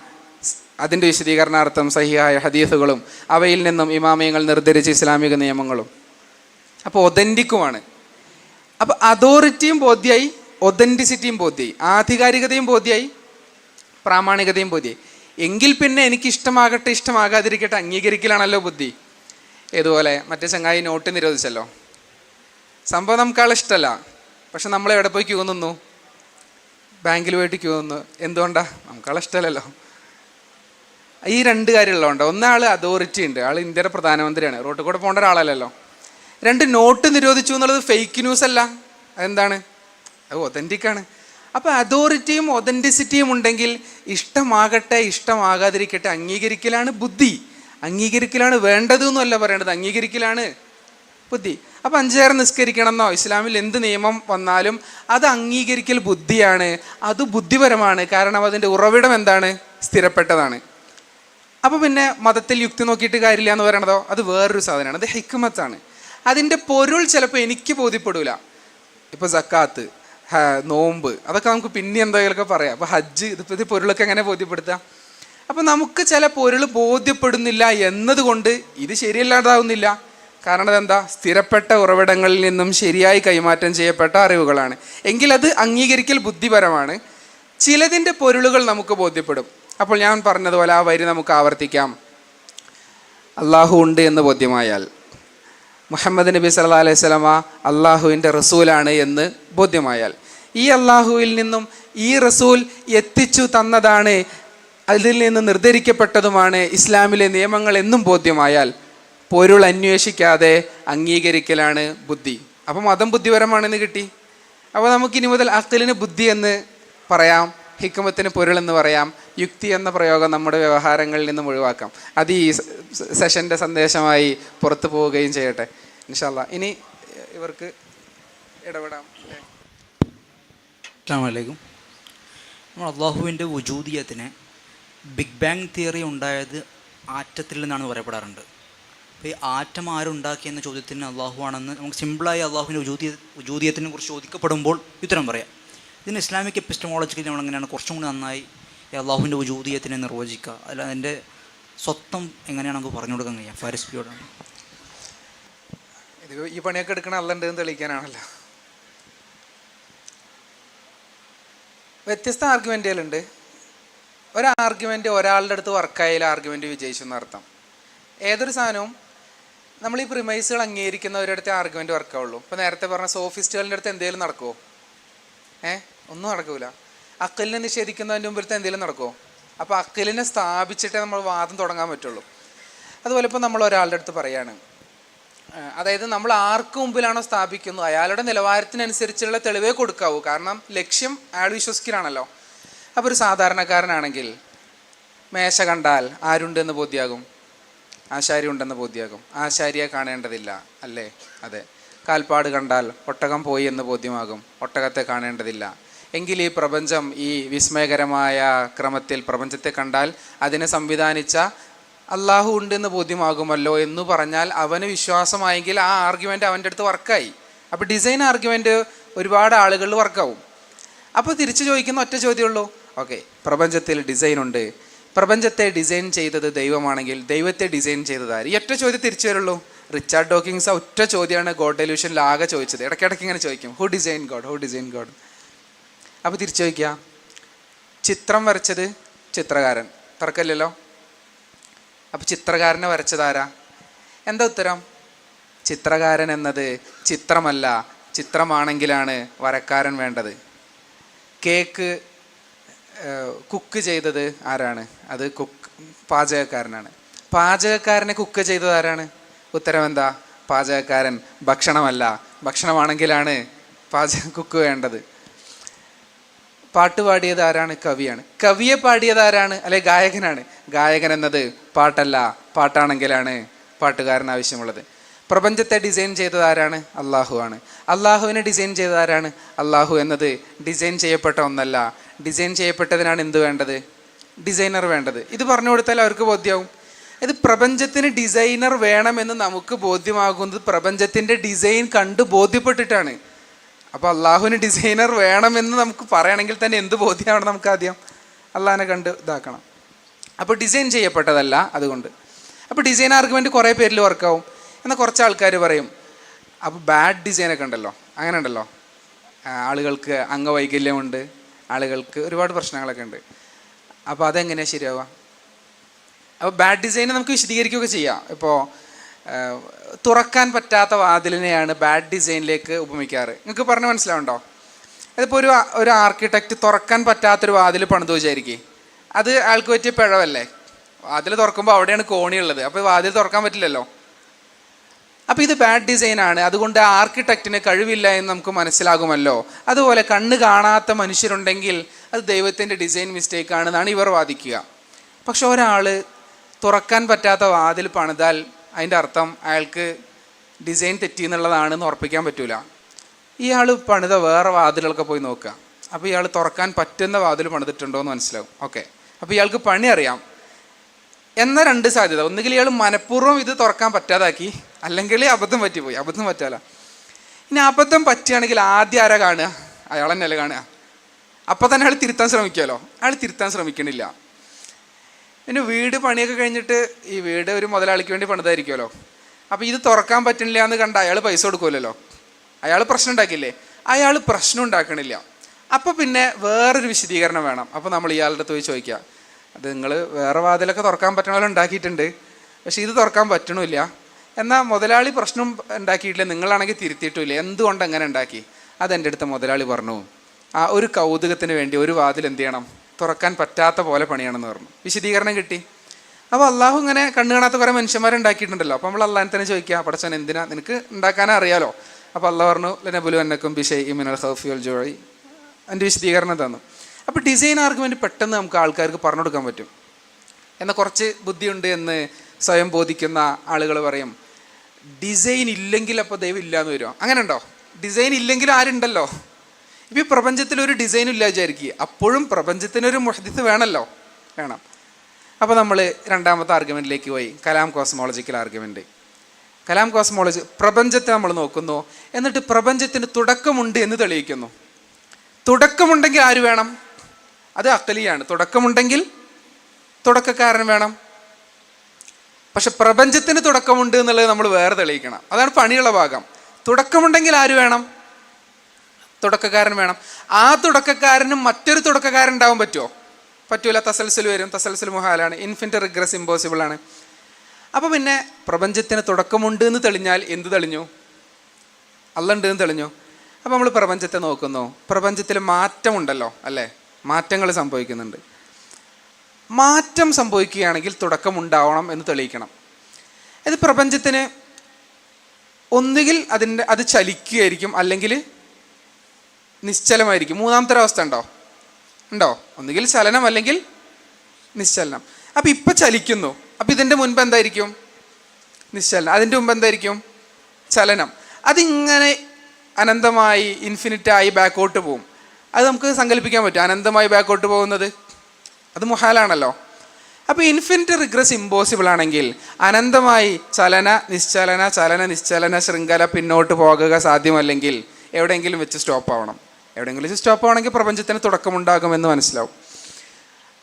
അതിന്റെ വിശദീകരണാർത്ഥം സഹിയായ ഹദീസുകളും അവയിൽ നിന്നും ഇമാമയങ്ങൾ നിർദ്ധരിച്ച ഇസ്ലാമിക നിയമങ്ങളും. അപ്പോൾ ഒതന്റിക്കുമാണ് അപ്പോൾ അതോറിറ്റിയും ബോധ്യായി ഒതന്റിസിറ്റിയും ബോധ്യമായി ആധികാരികതയും ബോധ്യമായി പ്രാമാണികതയും ബുദ്ധി എങ്കിൽ പിന്നെ എനിക്ക് ഇഷ്ടമാകട്ടെ ഇഷ്ടമാകാതിരിക്കട്ടെ അംഗീകരിക്കലാണല്ലോ ബുദ്ധി. ഇതുപോലെ മറ്റേ ചങ്ങായി നോട്ട് നിരോധിച്ചല്ലോ. സംഭവം നമുക്കാൾ ഇഷ്ടമല്ല പക്ഷെ നമ്മൾ എവിടെ പോയി ക്യൂ നിന്നു? ബാങ്കിൽ പോയിട്ട് ക്യൂ നിന്നു. എന്തുകൊണ്ടാ? നമുക്കാൾ ഇഷ്ടമല്ലല്ലോ ഈ രണ്ട് കാര്യമുള്ളതുകൊണ്ട് ഒന്നാൾ അതോറിറ്റി ഉണ്ട്. ആൾ ഇന്ത്യയുടെ പ്രധാനമന്ത്രിയാണ്. റോട്ടിൽ കൂടെ പോകേണ്ട ഒരാളല്ലല്ലോ. രണ്ട് നോട്ട് നിരോധിച്ചു എന്നുള്ളത് ഫേക്ക് ന്യൂസ് അല്ല. അതെന്താണ്? അത് ഒതന്റിക് ആണ്. അപ്പോൾ അതോറിറ്റിയും ഒതന്റിസിറ്റിയും ഉണ്ടെങ്കിൽ ഇഷ്ടമാകട്ടെ ഇഷ്ടമാകാതിരിക്കട്ടെ അംഗീകരിക്കലാണ് ബുദ്ധി. അംഗീകരിക്കലാണ് വേണ്ടത് എന്നല്ല പറയേണ്ടത് അംഗീകരിക്കലാണ് ബുദ്ധി. അപ്പം അഞ്ചേരം നിസ്കരിക്കണമെന്നോ ഇസ്ലാമിൽ എന്ത് നിയമം വന്നാലും അത് അംഗീകരിക്കൽ ബുദ്ധിയാണ്. അത് ബുദ്ധിപരമാണ്. കാരണം അതിന്റെ ഉറവിടം എന്താണ്? സ്ഥിരപ്പെട്ടതാണ്. അപ്പോൾ പിന്നെ മതത്തിൽ യുക്തി നോക്കിയിട്ട് കാര്യമില്ല എന്ന് പറയണതോ? അത് വേറൊരു സാധനമാണ്. അത് ഹിക്മത്താണ്. അതിന്റെ പൊരുൾ ചിലപ്പോൾ എനിക്ക് ബോധ്യപ്പെടില്ല ഇപ്പോൾ സക്കാത്ത്. നോമ്പ്. അതൊക്കെ നമുക്ക് പിന്നെ എന്തെങ്കിലുമൊക്കെ പറയാം. അപ്പോൾ ഹജ്ജ് ഇതിപ്പോൾ ഇത് പൊരുളൊക്കെ എങ്ങനെ ബോധ്യപ്പെടുത്താം? അപ്പോൾ നമുക്ക് ചില പൊരുൾ ബോധ്യപ്പെടുന്നില്ല എന്നതുകൊണ്ട് ഇത് ശരിയല്ലാതാവുന്നില്ല. കാരണം അതെന്താ? സ്ഥിരപ്പെട്ട ഉറവിടങ്ങളിൽ നിന്നും ശരിയായി കൈമാറ്റം ചെയ്യപ്പെട്ട അറിവുകളാണ്. എങ്കിൽ അത് അംഗീകരിക്കൽ ബുദ്ധിപരമാണ്. ചിലതിന്റെ പൊരുളുകൾ നമുക്ക് ബോധ്യപ്പെടും. അപ്പോൾ ഞാൻ പറഞ്ഞതുപോലെ ആ വരി നമുക്ക് ആവർത്തിക്കാം. അള്ളാഹു ഉണ്ട് എന്ന് ബോധ്യമായാൽ മുഹമ്മദ് നബി സല്ലാ അലൈഹി സ്വലമ അള്ളാഹുവിന്റെ റസൂലാണ് എന്ന് ബോധ്യമായാൽ. ഈ അള്ളാഹുവിൽ നിന്നും ഈ റസൂൽ എത്തിച്ചു തന്നതാണ് അതിൽ നിന്ന് നിർദ്ധരിക്കപ്പെട്ടതുമാണ് ഇസ്ലാമിലെ നിയമങ്ങൾ എന്നും ബോധ്യമായാൽ. പൊരുൾ അന്വേഷിക്കാതെ അംഗീകരിക്കലാണ് ബുദ്ധി. അപ്പം മതം ബുദ്ധിപരമാണെന്ന് കിട്ടി. അപ്പോൾ നമുക്കിനി മുതൽ അക്കലിന് ബുദ്ധി എന്ന് പറയാം. ഹിക്കുമത്തിന് പൊരുൾ എന്ന് പറയാം യുക്തി എന്ന പ്രയോഗം നമ്മുടെ വ്യവഹാരങ്ങളിൽ നിന്നും ഒഴിവാക്കാം. അത് ഈ സെഷന്റെ സന്ദേശമായി പുറത്തു പോവുകയും ചെയ്യട്ടെ. ഇൻഷാല്ല ഇനി ഇവർക്ക് ഇടപെടാം? അസ്സാമലൈക്കും നമ്മൾ അള്ളാഹുവിന്റെ വജൂദിയത്തിന് ബിഗ് ബാങ് തിയറി ഉണ്ടായത് ആറ്റത്തിൽ നിന്നാണ് പറയപ്പെടാറുണ്ട്. അപ്പോൾ ഈ ആറ്റം ആരുണ്ടാക്കിയെന്ന ചോദ്യത്തിന് അള്ളാഹു ആണെന്ന് നമുക്ക് സിമ്പിളായി അള്ളാഹുവിന്റെ വജൂദിയ വജൂദിയത്തിനെ കുറിച്ച് ചോദിക്കപ്പെടുമ്പോൾ ഉത്തരം പറയാം. ഇതിന് ഇസ്ലാമിക് എപ്പിസ്റ്റമോളജിക്കലി നമ്മൾ എങ്ങനെയാണ് കുറച്ചും കൂടി നന്നായി അള്ളാഹുവിന്റെ ഉജൂതിയത്തിനെ നിർവചിക്കുക. അല്ല അതിന്റെ സ്വത്വം എങ്ങനെയാണ് നമുക്ക് പറഞ്ഞു കൊടുക്കാൻ കഴിയുക? ഫാരിസ് പിയോടാണ് ഇത് ഈ പണിയൊക്കെ എടുക്കണ അല്ലുണ്ട് എന്ന് തെളിയിക്കാനാണല്ലോ. വ്യത്യസ്ത ആർഗ്യുമെന്റുകളുണ്ട് ഒരു ആർഗ്യുമെന്റ് ഒരാളുടെ അടുത്ത് വർക്കായാലും ആർഗ്യുമെന്റ് വിജയിച്ചു എന്നർത്ഥം. ഏതൊരു സാധനവും നമ്മൾ ഈ പ്രിമൈസുകൾ അംഗീകരിക്കുന്നവരുടെ അടുത്ത് ആർഗ്യുമെന്റ് വർക്കാവുള്ളൂ. ഇപ്പോൾ നേരത്തെ പറഞ്ഞ സോഫിസ്റ്റുകളുടെ അടുത്ത് എന്തെങ്കിലും നടക്കുമോ ഏ? ഒന്നും നടക്കൂല. അക്കലിനെ നിഷേധിക്കുന്നതിന്റെ മുമ്പിലത്തെ എന്തെങ്കിലും നടക്കുമോ അപ്പോൾ അക്കലിനെ സ്ഥാപിച്ചിട്ടേ നമ്മൾ വാദം തുടങ്ങാൻ പറ്റുള്ളൂ. അതുപോലെ ഇപ്പോൾ നമ്മൾ ഒരാളുടെ അടുത്ത് പറയാണ്. അതായത് നമ്മൾ ആർക്ക് മുമ്പിലാണോ സ്ഥാപിക്കുന്നത് അയാളുടെ നിലവാരത്തിനനുസരിച്ചുള്ള തെളിവേ കൊടുക്കാവൂ. കാരണം ലക്ഷ്യം അയാൾ വിശ്വസിക്കലാണല്ലോ. അപ്പോൾ ഒരു സാധാരണക്കാരനാണെങ്കിൽ മേശ കണ്ടാൽ ആരുണ്ടെന്ന് ബോധ്യാകും? ആശാരി ഉണ്ടെന്ന് ബോധ്യാകും. ആശാരിയെ കാണേണ്ടതില്ല അല്ലേ? അതെ. കാൽപ്പാട് കണ്ടാൽ ഒട്ടകം പോയി എന്ന് ബോധ്യമാകും. ഒട്ടകത്തെ കാണേണ്ടതില്ല. എങ്കിൽ ഈ പ്രപഞ്ചം ഈ വിസ്മയകരമായ ക്രമത്തിൽ പ്രപഞ്ചത്തെ കണ്ടാൽ അതിനെ സംവിധാനിച്ച അള്ളാഹു ഉണ്ടെന്ന് ബോധ്യമാകുമല്ലോ എന്ന് പറഞ്ഞാൽ അവന് വിശ്വാസമായെങ്കിൽ ആ ആർഗ്യുമെന്റ് അവന്റെ അടുത്ത് വർക്കായി. അപ്പോൾ ഡിസൈൻ ആർഗ്യുമെന്റ് ഒരുപാട് ആളുകളിൽ വർക്കാവും. അപ്പോൾ തിരിച്ചു ചോദിക്കുന്ന ഒറ്റ ചോദ്യമുള്ളൂ. ഓക്കെ പ്രപഞ്ചത്തിൽ ഡിസൈൻ ഉണ്ട്. പ്രപഞ്ചത്തെ ഡിസൈൻ ചെയ്തത് ദൈവമാണെങ്കിൽ ദൈവത്തെ ഡിസൈൻ ചെയ്തത് ആര്? ഈ ഒറ്റ ചോദ്യം തിരിച്ചു വരുള്ളൂ. റിച്ചാർഡ് ഡോക്കിങ്സ് ഒറ്റ ചോദ്യമാണ് ഗോഡ് ഡെലൂഷനിൽ ആകെ ചോദിച്ചത്. ഇടയ്ക്കിടയ്ക്ക് ഇങ്ങനെ ചോദിക്കും. Who design god who design god അപ്പോൾ തിരിച്ചു ചോദിക്കുക ചിത്രം വരച്ചത് ചിത്രകാരൻ. തർക്കമില്ലല്ലോ. അപ്പോൾ ചിത്രകാരനെ വരച്ചതാരാ എന്താ ഉത്തരം? ചിത്രകാരൻ എന്നത് ചിത്രമല്ല ചിത്രമാണെങ്കിലാണ് വരക്കാരൻ വേണ്ടത്. കേക്ക് കുക്ക് ചെയ്തത് ആരാണ്? അത് കുക്ക് പാചകക്കാരനാണ്. പാചകക്കാരനെ കുക്ക് ചെയ്തത് ആരാണ്? ഉത്തരം എന്താ? പാചകക്കാരൻ ഭക്ഷണമല്ല. ഭക്ഷണമാണെങ്കിലാണ് പാചക കുക്ക് വേണ്ടത്. പാട്ട് പാടിയത് ആരാണ്? കവിയാണ്. കവിയെ പാടിയത് ആരാണ്? അല്ലെ ഗായകനാണ്? ഗായകൻ എന്നത് പാട്ടല്ല പാട്ടാണെങ്കിലാണ് പാട്ടുകാരൻ ആവശ്യമുള്ളത്. പ്രപഞ്ചത്തെ ഡിസൈൻ ചെയ്തത് ആരാണ്? അള്ളാഹു ആണ്. അള്ളാഹുവിനെ ഡിസൈൻ ചെയ്തത് ആരാണ്? അള്ളാഹു എന്നത് ഡിസൈൻ ചെയ്യപ്പെട്ട ഒന്നല്ല. ഡിസൈൻ ചെയ്യപ്പെട്ടതിനാണ് എന്ത് വേണ്ടത്? ഡിസൈനർ വേണ്ടത്. ഇത് പറഞ്ഞു കൊടുത്താൽ അവർക്ക് ബോധ്യമാവും ഇത് പ്രപഞ്ചത്തിന് ഡിസൈനർ വേണമെന്ന് നമുക്ക് ബോധ്യമാകുന്നത് പ്രപഞ്ചത്തിന്റെ ഡിസൈൻ കണ്ട് ബോധ്യപ്പെട്ടിട്ടാണ്. അപ്പോൾ അള്ളാഹുവിന് ഡിസൈനർ വേണമെന്ന് നമുക്ക് പറയണമെങ്കിൽ തന്നെ എന്ത് ബോധ്യമാണ് നമുക്ക് ആദ്യം? അള്ളാഹിനെ കണ്ട് ഇതാക്കണം. അപ്പോൾ ഡിസൈൻ ചെയ്യപ്പെട്ടതല്ല അതുകൊണ്ട്. അപ്പോൾ ഡിസൈൻ ആർഗ്യുമെന്റ് കുറേ പേരിൽ വർക്കാവും എന്ന കുറച്ച് ആൾക്കാർ പറയും അപ്പോൾ ബാഡ് ഡിസൈനൊക്കെ ഉണ്ടല്ലോ അങ്ങനെ ഉണ്ടല്ലോ. ആളുകൾക്ക് അംഗവൈകല്യമുണ്ട് ആളുകൾക്ക് ഒരുപാട് പ്രശ്നങ്ങളൊക്കെ ഉണ്ട്. അപ്പോൾ അതെങ്ങനെയാണ് ശരിയാവുക? അപ്പോൾ ബാഡ് ഡിസൈൻ നമുക്ക് വിശദീകരിക്കുകയൊക്കെ ചെയ്യാം. ഇപ്പോൾ തുറക്കാൻ പറ്റാത്ത വാതിലിനെയാണ് ബാഡ് ഡിസൈനിലേക്ക് ഉപമിക്കാറ്. നിങ്ങൾക്ക് പറഞ്ഞ് മനസ്സിലാവുണ്ടോ? അതിപ്പോൾ ഒരു ഒരു ആർക്കിടെക്റ്റ് തുറക്കാൻ പറ്റാത്തൊരു വാതിൽ പണിതു വിചാരിക്കും. അത് ആൾക്ക് പറ്റിയ പിഴവല്ലേ? വാതിൽ തുറക്കുമ്പോൾ അവിടെയാണ് കോണിയുള്ളത്. അപ്പോൾ വാതിൽ തുറക്കാൻ പറ്റില്ലല്ലോ. അപ്പോൾ ഇത് ബാഡ് ഡിസൈനാണ് അതുകൊണ്ട് ആർക്കിടെക്റ്റിന് കഴിവില്ല എന്ന് നമുക്ക് മനസ്സിലാകുമല്ലോ. അതുപോലെ കണ്ണ് കാണാത്ത മനുഷ്യരുണ്ടെങ്കിൽ അത് ദൈവത്തിന്റെ ഡിസൈൻ മിസ്റ്റേക്ക് ആണെന്നാണ് ഇവർ വാദിക്കുക. പക്ഷെ ഒരാൾ തുറക്കാൻ പറ്റാത്ത വാതിൽ പണിതാൽ അതിന്റെ അർത്ഥം അയാൾക്ക് ഡിസൈൻ തെറ്റി എന്നുള്ളതാണെന്ന് ഉറപ്പിക്കാൻ പറ്റൂല. ഇയാൾ പണിത വേറെ വാതിലൊക്കെ പോയി നോക്കുക. അപ്പോൾ ഇയാൾ തുറക്കാൻ പറ്റുന്ന വാതിൽ പണിതിട്ടുണ്ടോ എന്ന് മനസ്സിലാവും. ഓക്കെ അപ്പോൾ ഇയാൾക്ക് പണി അറിയാം. എന്ന രണ്ട് സാധ്യത. ഒന്നുകിൽ ഇയാൾ മനഃപൂർവം ഇത് തുറക്കാൻ പറ്റാതാക്കി അല്ലെങ്കിൽ അബദ്ധം പറ്റിപ്പോയി. അബദ്ധം പറ്റാല. ഇനി അബദ്ധം പറ്റുകയാണെങ്കിൽ ആദ്യം ആരാ കാണുക? അയാൾ തന്നെയല്ലേ കാണുക. അപ്പോൾ തന്നെ അയാൾ തിരുത്താൻ ശ്രമിക്കുമല്ലോ അയാൾ തിരുത്താൻ ശ്രമിക്കണില്ല. പിന്നെ വീട് പണിയൊക്കെ കഴിഞ്ഞിട്ട് ഈ വീട് ഒരു മുതലാളിക്ക് വേണ്ടി പണിതായിരിക്കുമല്ലോ. അപ്പോൾ ഇത് തുറക്കാൻ പറ്റുന്നില്ല എന്ന് കണ്ട അയാൾ പൈസ കൊടുക്കുമല്ലോ. അയാൾ പ്രശ്നം ഉണ്ടാക്കില്ലേ അയാൾ പ്രശ്നം ഉണ്ടാക്കണില്ല. അപ്പോൾ പിന്നെ വേറൊരു വിശദീകരണം വേണം. അപ്പോൾ നമ്മൾ ഇയാളുടെ അടുത്ത് പോയി ചോദിക്കുക. അത് നിങ്ങൾ വേറെ വാതിലൊക്കെ തുറക്കാൻ പറ്റണ പോലെ ഉണ്ടാക്കിയിട്ടുണ്ട്. പക്ഷേ ഇത് തുറക്കാൻ പറ്റണില്ല. എന്നാൽ മുതലാളി പ്രശ്നം ഉണ്ടാക്കിയിട്ടില്ല നിങ്ങളാണെങ്കിൽ തിരുത്തിയിട്ടില്ല. എന്തുകൊണ്ട് അങ്ങനെ ഉണ്ടാക്കി? അതെന്റെ അടുത്ത് മുതലാളി പറഞ്ഞു. ആ ഒരു കൗതുകത്തിന് വേണ്ടി ഒരു വാതിൽ എന്ത് ചെയ്യണം? തുറക്കാൻ പറ്റാത്ത പോലെ പണിയാണെന്ന് പറഞ്ഞു. വിശദീകരണം കിട്ടി. അപ്പോൾ അള്ളാഹു ഇങ്ങനെ കണ്ണു കാണാത്ത കുറേ മനുഷ്യന്മാരുണ്ടാക്കിയിട്ടുണ്ടല്ലോ അപ്പോൾ നമ്മൾ അള്ളാഹിനെ തന്നെ ചോദിക്കുക പടച്ചൻ എന്തിനാ? നിനക്ക് ഉണ്ടാക്കാനേ അറിയാലോ? അപ്പോൾ അള്ളാഹ് പറഞ്ഞു ലനബുലു എന്നക്കും ബിഷൈ ഇമിനൽ ഹൗഫിയുൽ ജോയി എന്റെ വിശദീകരണം തന്നു. അപ്പോൾ ഡിസൈൻ ആർഗ്യുമെന്റ് പെട്ടെന്ന് നമുക്ക് ആൾക്കാർക്ക് പറഞ്ഞു കൊടുക്കാൻ പറ്റും. എന്നാൽ കുറച്ച് ബുദ്ധിയുണ്ട് എന്ന് സ്വയം ബോധിക്കുന്ന ആളുകൾ പറയും ഡിസൈൻ ഇല്ലെങ്കിൽ അപ്പോൾ ദൈവം ഇല്ല എന്ന് വരുമോ അങ്ങനെ ഉണ്ടോ? ഡിസൈൻ ഇല്ലെങ്കിൽ ആരുണ്ടല്ലോ? ഇപ്പം ഈ പ്രപഞ്ചത്തിൽ ഒരു ഡിസൈനും ഇല്ല വിചാരിക്കുക അപ്പോഴും പ്രപഞ്ചത്തിനൊരു മുഹദിത്ത് വേണമല്ലോ വേണം. അപ്പോൾ നമ്മൾ രണ്ടാമത്തെ ആർഗ്യുമെന്റിലേക്ക് പോയി. Kalam cosmological argument Kalam cosmology പ്രപഞ്ചത്തെ നമ്മൾ നോക്കുന്നു. എന്നിട്ട് പ്രപഞ്ചത്തിന് തുടക്കമുണ്ട് എന്ന് തെളിയിക്കുന്നു. തുടക്കമുണ്ടെങ്കിൽ ആര് വേണം? അത് അക്കലിയാണ് തുടക്കമുണ്ടെങ്കിൽ തുടക്കക്കാരൻ വേണം. പക്ഷെ പ്രപഞ്ചത്തിന് തുടക്കമുണ്ട് എന്നുള്ളത് നമ്മൾ വേറെ തെളിയിക്കണം. അതാണ് പണിയുള്ള ഭാഗം. തുടക്കമുണ്ടെങ്കിൽ ആര് വേണം? തുടക്കക്കാരൻ വേണം. ആ തുടക്കക്കാരനും മറ്റൊരു തുടക്കക്കാരൻ ഉണ്ടാവാൻ പറ്റുമോ പറ്റൂല. തസൽസൽ വരും. തസൽസൽ മുഹാലാണ്. ഇൻഫിനിറ്റ് റിഗ്രസ് ഇമ്പോസിബിൾ ആണ്. അപ്പോൾ പിന്നെ പ്രപഞ്ചത്തിന് തുടക്കമുണ്ട് എന്ന് തെളിഞ്ഞാൽ എന്ത് തെളിഞ്ഞു? അല്ലുണ്ട് എന്ന് തെളിഞ്ഞു. അപ്പോൾ നമ്മൾ പ്രപഞ്ചത്തെ നോക്കുന്നു. പ്രപഞ്ചത്തിൽ മാറ്റമുണ്ടല്ലോ അല്ലേ? മാറ്റങ്ങൾ സംഭവിക്കുന്നുണ്ട്. മാറ്റം സംഭവിക്കുകയാണെങ്കിൽ തുടക്കമുണ്ടാവണം എന്ന് തെളിയിക്കണം. ഇത് പ്രപഞ്ചത്തിന് ഒന്നുകിൽ അതിന്റെ അത് ചലിക്കുകയായിരിക്കും അല്ലെങ്കിൽ നിശ്ചലമായിരിക്കും. മൂന്നാമത്തെ ഒരവസ്ഥ ഉണ്ടോ? ഉണ്ടോ? ഒന്നുകിൽ ചലനം അല്ലെങ്കിൽ നിശ്ചലനം. അപ്പം ഇപ്പം ചലിക്കുന്നു. അപ്പം ഇതിന്റെ മുൻപ് എന്തായിരിക്കും? നിശ്ചലനം. അതിന്റെ മുമ്പ് എന്തായിരിക്കും? ചലനം. അതിങ്ങനെ അനന്തമായി ഇൻഫിനിറ്റായി ബാക്കോട്ട് പോകും അത് നമുക്ക് സങ്കല്പിക്കാൻ പറ്റും. അനന്തമായി ബാക്കോട്ട് പോകുന്നത്? അത് മുഹാലാണല്ലോ. അപ്പോൾ ഇൻഫിനിറ്റ് റിഗ്രസ് ഇമ്പോസിബിൾ ആണെങ്കിൽ അനന്തമായി ചലന നിശ്ചലന ചലന നിശ്ചലന ശൃംഖല പിന്നോട്ട് പോകുക സാധ്യമല്ലെങ്കിൽ എവിടെയെങ്കിലും വെച്ച് സ്റ്റോപ്പ് ആവണം എവിടെയെങ്കിലും സ്റ്റോപ്പ് ആവണമെങ്കിൽ പ്രപഞ്ചത്തിന് തുടക്കമുണ്ടാകുമെന്ന് മനസ്സിലാവും.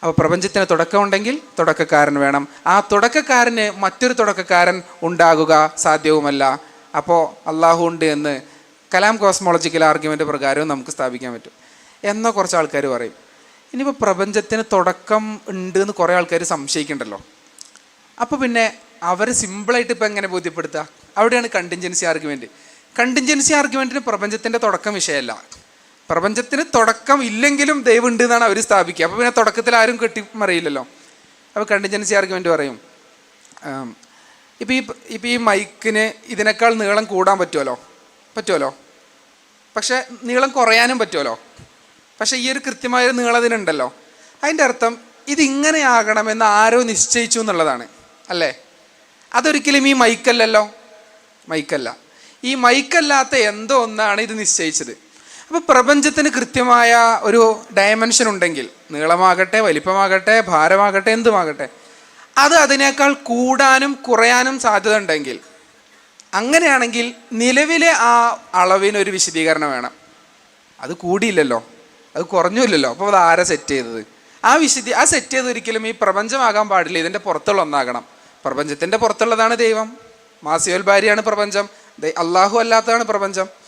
അപ്പോൾ പ്രപഞ്ചത്തിന് തുടക്കമുണ്ടെങ്കിൽ തുടക്കക്കാരൻ വേണം. ആ തുടക്കക്കാരന് മറ്റൊരു തുടക്കക്കാരൻ ഉണ്ടാകുക സാധ്യവുമല്ല. അപ്പോൾ അള്ളാഹു ഉണ്ട് എന്ന് കലാം കോസ്മോളജിക്കൽ ആർഗ്യുമെന്റ് പ്രകാരവും നമുക്ക് സ്ഥാപിക്കാൻ പറ്റും. എന്നോ കുറച്ച് ആൾക്കാർ പറയും. ഇനിയിപ്പോൾ പ്രപഞ്ചത്തിന് തുടക്കം ഉണ്ട് എന്ന് കുറേ ആൾക്കാർ സംശയിക്കണ്ടല്ലോ. അപ്പോൾ പിന്നെ അവർ സിമ്പിളായിട്ട് ഇപ്പോൾ എങ്ങനെ ബോധ്യപ്പെടുത്തുക അവിടെയാണ് കണ്ടിൻജൻസി ആർഗ്യുമെന്റ് കണ്ടിൻജൻസി ആർഗ്യുമെന്റിന് പ്രപഞ്ചത്തിന്റെ തുടക്കം വിഷയമല്ല. പ്രപഞ്ചത്തിന് തുടക്കം ഇല്ലെങ്കിലും ദൈവം ഉണ്ട് എന്നാണ് അവർ സ്ഥാപിക്കുക. അപ്പോൾ പിന്നെ തുടക്കത്തിൽ ആരും കെട്ടിമറിയില്ലല്ലോ അപ്പോൾ കണ്ടിജൻസി ആർഗ്യുമെന്റ് പറയും. ഇപ്പോൾ ഈ ഇപ്പോൾ ഈ മൈക്കിന് ഇതിനേക്കാൾ നീളം കൂടാൻ പറ്റുമല്ലോ പറ്റുമല്ലോ പക്ഷേ നീളം കുറയാനും പറ്റുമല്ലോ പക്ഷേ ഈ ഒരു കൃത്യമായ നീളം ഇതിനുണ്ടല്ലോ അതിന്റെ അർത്ഥം ഇതിങ്ങനെ ആകണമെന്ന് ആരോ നിശ്ചയിച്ചു എന്നുള്ളതാണ്. അല്ലേ? അതൊരിക്കലും ഈ മൈക്കല്ലല്ലോ? മൈക്കല്ല. ഈ മൈക്കല്ലാത്ത എന്തോ ഒന്നാണ് ഇത് നിശ്ചയിച്ചത്. അപ്പോൾ പ്രപഞ്ചത്തിന് കൃത്യമായ ഒരു ഡയമെൻഷൻ ഉണ്ടെങ്കിൽ നീളമാകട്ടെ വലിപ്പമാകട്ടെ ഭാരമാകട്ടെ എന്തുമാകട്ടെ അത് അതിനേക്കാൾ കൂടാനും കുറയാനും സാധ്യത ഉണ്ടെങ്കിൽ അങ്ങനെയാണെങ്കിൽ നിലവിലെ ആ അളവിനൊരു വിശദീകരണം വേണം. അത് കൂടിയില്ലല്ലോ. അത് കുറഞ്ഞില്ലല്ലോ. അപ്പോൾ അത് ആരാ സെറ്റ് ചെയ്തത്? ആ വിശദി ആ സെറ്റ് ചെയ്ത് ഒരിക്കലും ഈ പ്രപഞ്ചമാകാൻ പാടില്ല. ഇതിന്റെ പുറത്തുള്ള ഒന്നാകണം. പ്രപഞ്ചത്തിന്റെ പുറത്തുള്ളതാണ് ദൈവം. മാസിയോൽ ഭാര്യയാണ് പ്രപഞ്ചം. അള്ളാഹു അല്ലാത്തതാണ് പ്രപഞ്ചം.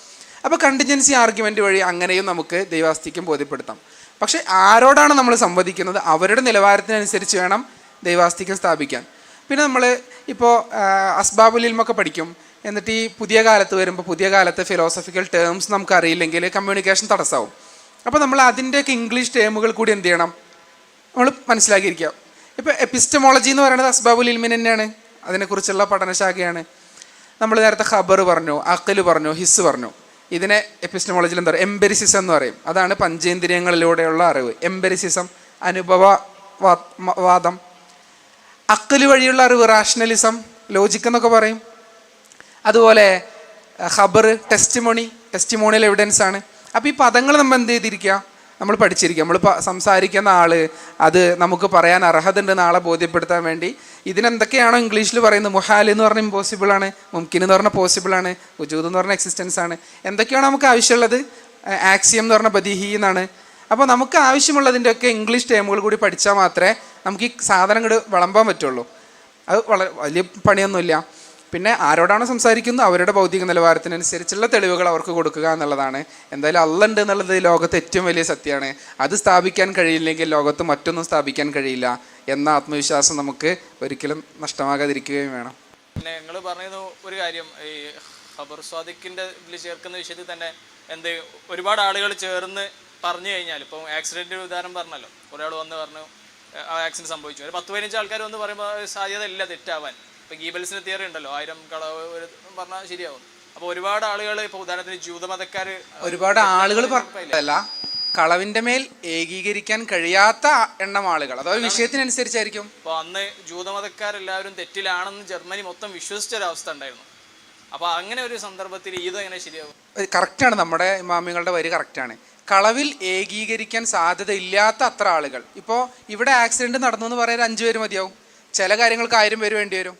അപ്പോൾ കണ്ടിജൻസി ആർഗ്യുമെന്റ് വഴി അങ്ങനെയും നമുക്ക് ദൈവാസ്തിക്യം ബോധ്യപ്പെടുത്താം. പക്ഷേ ആരോടാണ് നമ്മൾ സംവദിക്കുന്നത്? അവരുടെ നിലവാരത്തിനനുസരിച്ച് വേണം ദൈവാസ്തിക്യം സ്ഥാപിക്കാൻ. പിന്നെ നമ്മൾ ഇപ്പോൾ അസ്ബാബുൽ ഇൽമൊക്കെ പഠിക്കും. എന്നിട്ട് ഈ പുതിയ കാലത്ത് വരുമ്പോൾ പുതിയ കാലത്തെ ഫിലോസഫിക്കൽ ടേംസ് നമുക്ക് അറിയില്ലെങ്കിൽ കമ്മ്യൂണിക്കേഷൻ തടസ്സമാവും അപ്പോൾ നമ്മൾ അതിന്റെയൊക്കെ ഇംഗ്ലീഷ് ടേമുകൾ കൂടി എന്ത് ചെയ്യണം? നമ്മൾ മനസ്സിലാക്കിയിരിക്കുക. ഇപ്പോൾ എപ്പിസ്റ്റമോളജി എന്ന് പറയുന്നത് അസ്ബാബുൽ ഇൽമിൻ തന്നെയാണ്. അതിനെക്കുറിച്ചുള്ള പഠനശാഖയാണ്. നമ്മൾ നേരത്തെ ഖബർ പറഞ്ഞു അക്കൽ പറഞ്ഞു ഹിസ് പറഞ്ഞു. ഇതിനെ എപ്പിസ്റ്റമോളജിയിൽ എന്താ പറയുക? എംബെരിസിസം എന്ന് പറയും. അതാണ് പഞ്ചേന്ദ്രിയങ്ങളിലൂടെയുള്ള അറിവ്. എംബെരിസിസം അനുഭവ വാദം അക്കൽ വഴിയുള്ള അറിവ് റാഷണലിസം ലോജിക്ക് എന്നൊക്കെ പറയും. അതുപോലെ ഖബർ ടെസ്റ്റിമോണി ടെസ്റ്റിമോണിയൽ എവിഡൻസ് ആണ്. അപ്പോൾ ഈ പദങ്ങൾ നമ്മൾ എന്ത് ചെയ്തിരിക്കുക നമ്മൾ പഠിച്ചിരിക്കുക നമ്മൾ സംസാരിക്കുന്ന ആൾ അത് നമുക്ക് പറയാൻ അർഹത ഉണ്ടെന്ന് നാളെ ബോധ്യപ്പെടുത്താൻ വേണ്ടി. ഇതിനെന്തൊക്കെയാണോ ഇംഗ്ലീഷിൽ പറയുന്നത്? മുഹാൽ എന്ന് പറഞ്ഞാൽ ഇമ്പോസിബിൾ ആണ് മുംകിൻ എന്ന് പറഞ്ഞാൽ പോസിബിൾ ആണ് ഉജൂദ് എന്ന് പറഞ്ഞാൽ എക്സിസ്റ്റൻസ് ആണ്. എന്തൊക്കെയാണോ നമുക്ക് ആവശ്യമുള്ളത്? ആക്സിയം എന്ന് പറഞ്ഞാൽ ബദിഹി എന്നാണ്. അപ്പോൾ നമുക്ക് ആവശ്യമുള്ളതിന്റെയൊക്കെ ഇംഗ്ലീഷ് ടേമുകൾ കൂടി പഠിച്ചാൽ മാത്രമേ നമുക്ക് ഈ സാധനം ഇങ്ങോട്ട് വിളമ്പാൻ പറ്റുള്ളൂ. അത് വളരെ വലിയ പണിയൊന്നുമില്ല. പിന്നെ ആരോടാണോ സംസാരിക്കുന്നത് അവരുടെ ഭൗതിക നിലവാരത്തിനനുസരിച്ചുള്ള തെളിവുകൾ അവർക്ക് കൊടുക്കുക എന്നുള്ളതാണ്. എന്തായാലും അല്ല ഉണ്ട് എന്നുള്ളത് ലോകത്തെ ഏറ്റവും വലിയ സത്യമാണ് അത് സ്ഥാപിക്കാൻ കഴിയില്ലെങ്കിൽ ലോകത്ത് മറ്റൊന്നും സ്ഥാപിക്കാൻ കഴിയില്ല. എന്ന ആത്മവിശ്വാസം നമുക്ക് ഒരിക്കലും നഷ്ടമാകാതിരിക്കുകയും വേണം. പിന്നെ നിങ്ങൾ പറഞ്ഞത് ഒരു കാര്യം ഈ ഖബർ സ്വാദിഖിന്റെ ഇതിൽ ചേർക്കുന്ന വിഷയത്തിൽ തന്നെ എന്ത് ഒരുപാട് ആളുകൾ ചേർന്ന് പറഞ്ഞു കഴിഞ്ഞാൽ ഇപ്പം ആക്സിഡന്റ് ഉദാഹരണം പറഞ്ഞല്ലോ. ഒരാൾ വന്ന് പറഞ്ഞു ആ ആക്സിഡന്റ് സംഭവിച്ചു. ഒരു പത്ത് പതിനഞ്ച് ആൾക്കാർ വന്ന് പറയുമ്പോൾ സാധ്യത ഇല്ല തെറ്റാവാൻ. ഇപ്പം ഗീബൽസിന് തിയറി ഉണ്ടല്ലോ ആയിരം കളവ് ഒരു പറഞ്ഞാൽ ശരിയാവും. അപ്പോൾ ഒരുപാട് ആളുകൾ ഇപ്പോൾ ഉദാഹരണത്തിന് ജൂതമതക്കാർ ഒരുപാട് ആളുകൾ പറഞ്ഞല്ല കളവിന്റെ മേൽ ഏകീകരിക്കാൻ കഴിയാത്ത എണ്ണം ആളുകൾ അഥവാ വിഷയത്തിനനുസരിച്ചായിരിക്കും. അപ്പോൾ അന്ന് ജൂതമതക്കാരെല്ലാവരും തെറ്റിലാണെന്ന് ജർമ്മനി മൊത്തം വിശ്വസിച്ച ഒരു അവസ്ഥ ഉണ്ടായിരുന്നു. അപ്പോൾ അങ്ങനെ ഒരു സന്ദർഭത്തിൽ ഇത് എങ്ങനെ ശരിയാവും ആണ് നമ്മുടെ ഇമാമികളുടെ വരി കറക്റ്റാണ്. കളവിൽ ഏകീകരിക്കാൻ സാധ്യത ഇല്ലാത്ത അത്ര ആളുകൾ. ഇപ്പോൾ ഇവിടെ ആക്സിഡന്റ് നടന്നു എന്ന് പറയാൻ അഞ്ചു പേര് മതിയാവും. ചില കാര്യങ്ങൾക്ക് ആയിരം പേര് വേണ്ടി വരും.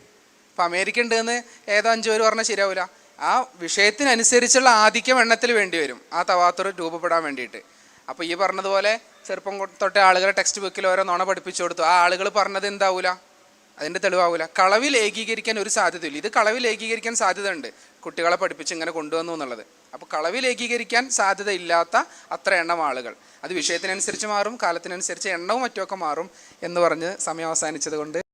ഇപ്പം അമേരിക്ക ഉണ്ടെന്ന് ഏതോ അഞ്ചു പേര് പറഞ്ഞാൽ ശരിയാവില്ല ആ വിഷയത്തിനനുസരിച്ചുള്ള ആധിക്യം എണ്ണത്തിൽ വേണ്ടി വരും. ആ തവാത്തുറ രൂപപ്പെടാൻ വേണ്ടിയിട്ട്. അപ്പോൾ ഈ പറഞ്ഞതുപോലെ ചെറുപ്പം തൊട്ടേ ആളുകളെ ടെക്സ്റ്റ് ബുക്കിൽ ഓരോ നുണ പഠിപ്പിച്ചു കൊടുത്തു. ആ ആളുകൾ പറഞ്ഞത് എന്താവൂല? അതിന്റെ തെളിവാവൂല. കളവിൽ ഏകീകരിക്കാൻ ഒരു സാധ്യതയില്ല. ഇത് കളവിൽ ഏകീകരിക്കാൻ സാധ്യത ഉണ്ട് കുട്ടികളെ പഠിപ്പിച്ച് ഇങ്ങനെ കൊണ്ടുവന്നു എന്നുള്ളത്. അപ്പോൾ കളവിൽ ഏകീകരിക്കാൻ സാധ്യത ഇല്ലാത്ത അത്ര എണ്ണം ആളുകൾ. അത് വിഷയത്തിനനുസരിച്ച് മാറും കാലത്തിനനുസരിച്ച് എണ്ണവും മറ്റുമൊക്കെ മാറും എന്ന് പറഞ്ഞ് സമയം അവസാനിച്ചത് കൊണ്ട്